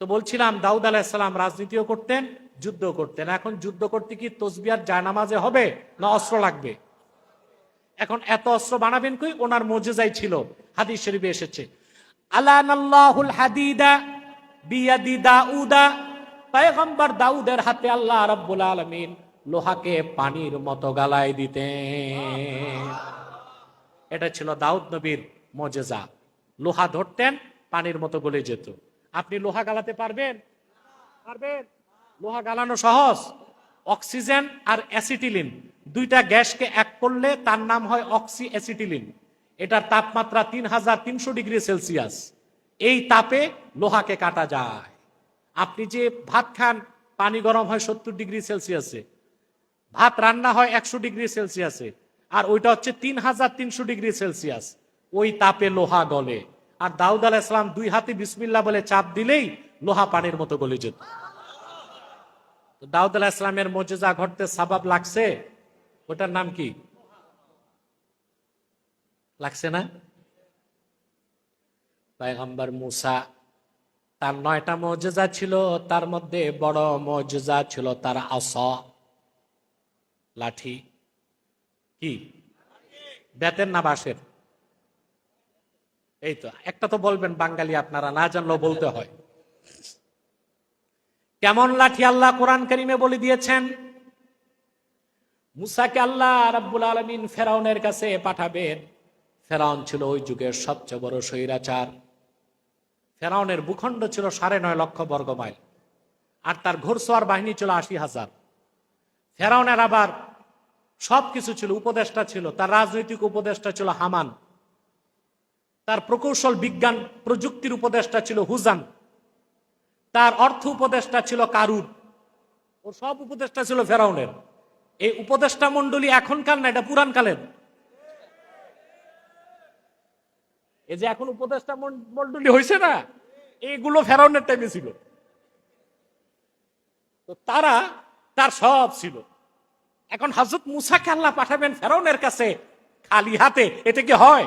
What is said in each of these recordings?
তো বলছিলাম, দাউদ আলাহিসাল্লাম রাজনীতিও করতেন যুদ্ধ করতেন। এখন যুদ্ধ করতে কি তসবিয়ার জায়নামাজে হবে না অস্ত্র লাগবে? এখন এত অস্ত্র বানাবেন কই? ওনার মজেজাই ছিল, হাদিস শরীফে এসেছে। আল্লাহুল হাদিদা বিয়াদি দাউদা, পয়গম্বর দাউদের হাতে আল্লাহ রাব্বুল আলামিন লোহাকে পানির মতো গালায় দিতেন। এটা ছিল দাউদ নবীর মজেজা। লোহা ধরতেন, পানির মতো গলে যেত। আপনি লোহা গালাতে পারবেন? পারবেন? লোহা গালানো সহজ। অক্সিজেন আর অ্যাসিটিলিন, দুইটা গ্যাসকে এক করলে তার নাম হয় অক্সি অ্যাসিটিলিন এটার তাপমাত্রা তিন হাজার তিনশো ডিগ্রি সেলসিয়াস। এই তাপে লোহাকে কাটা যায়। আপনি যে ভাত খান, পানি গরম হয় সত্তর ডিগ্রি সেলসিয়াসে। ভাত রান্না হয় একশো ডিগ্রি সেলসিয়াসে। আর ওইটা হচ্ছে তিন হাজার তিনশো ডিগ্রি সেলসিয়াস। ওই তাপে লোহা গলে। আর দাউদ আলাহ ইসলাম দুই হাতে বিসমিল্লা বলে চাপ দিলেই লোহা পানির মতো গলে যেত। দাউদ আলাহ ইসলামের মজেজা ঘটতে সাবাব লাগছে? ওটার নাম কি? লাগছে না? পায়গম্বর মুসা, তার নয়টা মজেজা ছিল, তার মধ্যে বড় মজেজা ছিল তার আস। লাঠি কি? বেতের না বাঁশের? এই তো, একটা তো বলবেন বাঙালি আপনারা, না জানলেও বলতে হয়। কেমন লাঠি আল্লাহ কোরআন করিমে বলে দিয়েছেন? মুসাকে আল্লাহ রাব্বুল আলমিন ফেরাউনের কাছে পাঠাবেন। ফেরাউন ছিল ওই যুগের সবচেয়ে বড় স্বৈরাচার। ফেরাউনের ভূখণ্ড ছিল সাড়ে নয় লক্ষ বর্গ মাইল, আর তার ঘোরসোয়ার বাহিনী ছিল আশি হাজার। ফেরাউনের আবার সবকিছু ছিল, উপদেষ্টা ছিল, তার রাজনৈতিক উপদেষ্টা ছিল হামান। তার প্রকৌশল বিজ্ঞান প্রযুক্তির উপদেষ্টা ছিল হুজান। তার অর্থ উপদেষ্টা ছিল কারুর ও সব উপদেষ্টা ছিল ফেরাউনের। এই উপদেষ্টা মন্ডলী এখনকার না, এটা পুরান কালের এই যে এখন উপদেষ্টা মন্ডলী হয়েছে না, এগুলো ফেরাউনের টাইমে ছিল। তো তারা, তার সব ছিল। এখন হজরত মুসাকে আল্লাহ পাঠাবেন ফেরাউনের কাছে, খালি হাতে, এটা কি হয়?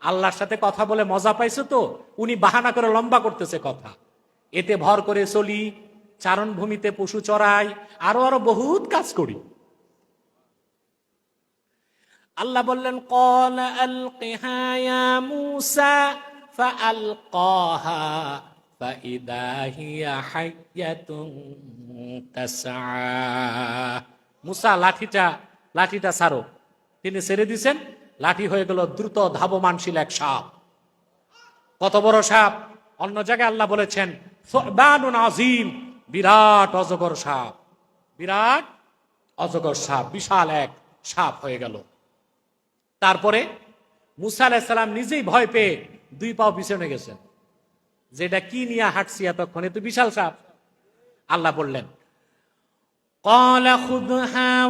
আল্লাহর সাথে কথা বলে মজা পাইছো তো? উনি বাহানা করে লম্বা করতেছে কথা। এতে ভর করে চলি, চারণভূমিতে পশু চড়াই, আরও আরও বহুত কাজ করি। আল্লাহ বললেন, কল ইয়া মুসা লাঠিটা লাঠিটা ছাড়ো। তিনি ছেড়ে দিছেন। লাঠি হয়ে গেল দ্রুত ধাবমানশীল এক সাপ। কত বড় সাপ? অন্য জায়গায় আল্লাহ বলেছেন আজিম বিরাট অজগর সাপ। বিরাট অজগর সাপ, বিশাল এক সাপ হয়ে গেল। তারপরে মুসা আলাহিসাল্লাম নিজেই ভয় পেয়ে দুই পাও পিছনে গেছেন। যেটা কি নিয়ে হাঁটছি এতক্ষণ? এত বিশাল সাপ। আল্লাহ বললেন কলা খুদ হ্যাঁ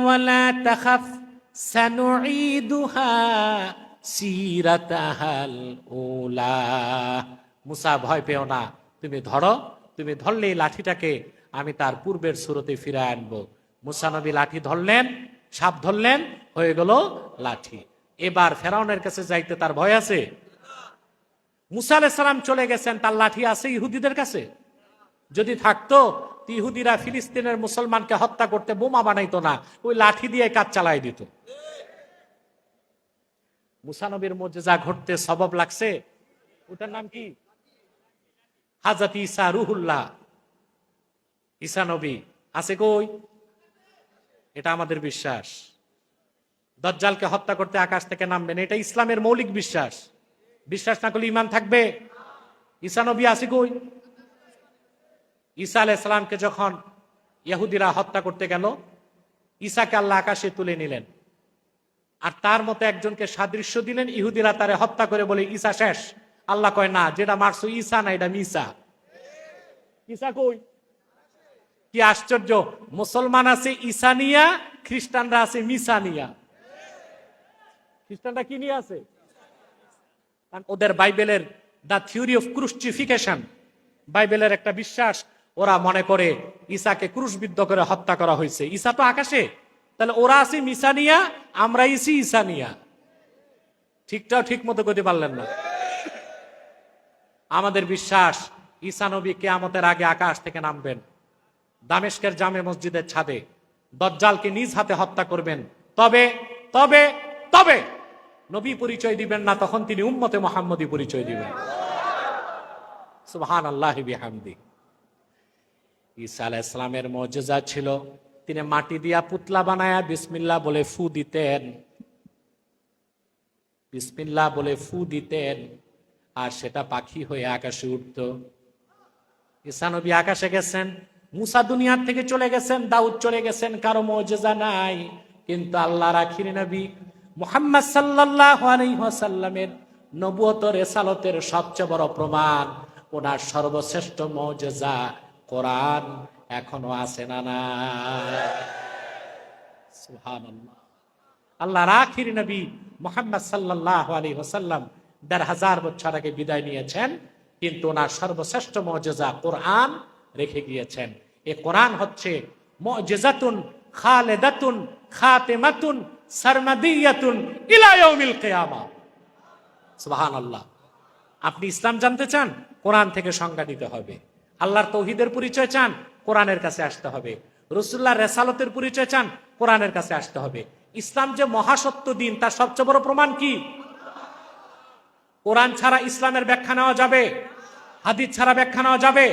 মুসা, ভয় পেও না। তুমি ধরো, তুমি ধরলে লাঠিটাকে আমি তার পূর্বের সুরতে ফিরে আনব। মুসানবী লাঠি ধরলেন, সাপ ধরলেন, হয়ে গেল লাঠি। এবার ফেরাউনের কাছে যাইতে তার ভয় আছে? মুসা আলাইসালাম চলে গেছেন, তার লাঠি আছে ইহুদিদের কাছে? যদি থাকতো ইহুদিরা ফিলিস্তিনের মুসলমানকে হত্যা করতে বোমা বানাইতো না, ওই লাঠি দিয়ে কাজ চালাই দিত। মুসানবীর মধ্যে যা ঘটতে সবব লাগছে। ওটার নাম কি? হাজাত ইসা রুহুল্লাহ। ঈসা নবী আছে কই? এটা আমাদের বিশ্বাস। দজ্জালকে হত্যা করতে আকাশ থেকে নামবেন, এটা ইসলামের মৌলিক বিশ্বাস। বিশ্বাস না করলে ইমান থাকবে? ঈসা নবী আছে কই? ঈসা আলাহ ইসলামকে যখন ইহুদিরা হত্যা করতে গেল, ঈসাকে আল্লাহ আকাশে তুলে নিলেন। আর তার মতো একজনকে সাদৃশ্য দিলেন, ইহুদিরা তারে হত্যা করে বলে, ঈসা শেষ। আল্লাহ কয়, না, যেটা মারছো ঈসা না, এটা মিসা। ঈসা কই? কি আশ্চর্য, মুসলমান আছে ইসানিয়া খ্রিস্টানরা আছে মিসানিয়া খ্রিস্টানরা কি নিয়ে আছে? ওদের বাইবেলের দ্য থিওরি অফ ক্রুস্টিফিকেশন বাইবেলের একটা বিশ্বাস ওরা মনে করে ঈসাকে ক্রুশবিদ্ধ করে হত্যা করা হয়েছে। ঈসা তো আকাশে। তাহলে ওরা আছে মিসানিয়া আমরা ইসি ইসানিয়া ঠিকটাও ঠিক মতো করতে পারলেন না। আমাদের বিশ্বাস ঈসা নবী কেয়ামতের আগে আকাশ থেকে নামবেন। দামেস্কের জামে মসজিদের ছাদে দজ্জালকে নিজ হাতে হত্যা করবেন। তবে তবে তবে নবী পরিচয় দিবেন না, তখন তিনি উম্মতে মোহাম্মদী পরিচয় দিবেন। সুবহান আল্লাহ বিহামদি। ঈসা আলাহ ইসলামের মজেজা ছিল। তিনি মাটি দিয়া পুতলা বানায়া বিসমিল্লা বলে ফু দিতেন। বিসমিল্লাহ বলে ফু দিতেন আর সেটা পাখি হয়ে আকাশে উঠত। ঈসা নবী আকাশে গেছেন, মুসা দুনিয়ার থেকে চলে গেছেন, দাউদ চলে গেছেন, কারও মজেজা নাই। কিন্তু আল্লাহ রাখির নবী মুহাম্মদ সাল্লাল্লাহু আলাইহি নবুয়ত রেসালতের সবচেয়ে বড় প্রমাণ, ওনার সর্বশ্রেষ্ঠ মজেজা কোরআন এখনও আছে না না? আল্লাহ রাখির নবী মোহাম্মদ সাল্লাহ আলী হোসাল্লাম দেড় হাজার বছর আগে বিদায় নিয়েছেন, কিন্তু ওনার সর্বশ্রেষ্ঠ মজেজা কোরআন রেখে গিয়েছেন। এ কোরআন হচ্ছে মজেজাতুন খালেদাতুন, খাতেমাতুন, সারমাদিয়াতুন ইলা ইয়াউমিল কিয়ামা। সুবহানাল্লাহ। আপনি ইসলাম জানতে চান? কোরআন থেকে সংজ্ঞা দিতে হবে। আল্লাহর তৌহিদের পরিচয় চান, কোরআনের কাছে আসতে হবে। রসুল্লাহ রেসালতের পরিচয় চান, কোরআনের কাছে আসতে হবে। ইসলাম যে মহাসত্য দিন, তার সবচেয়ে বড় প্রমাণ কি? কোরআন ছাড়া ইসলামের ব্যাখ্যা নেওয়া যাবে? হাদিস ছাড়া ব্যাখ্যা নেওয়া যাবে?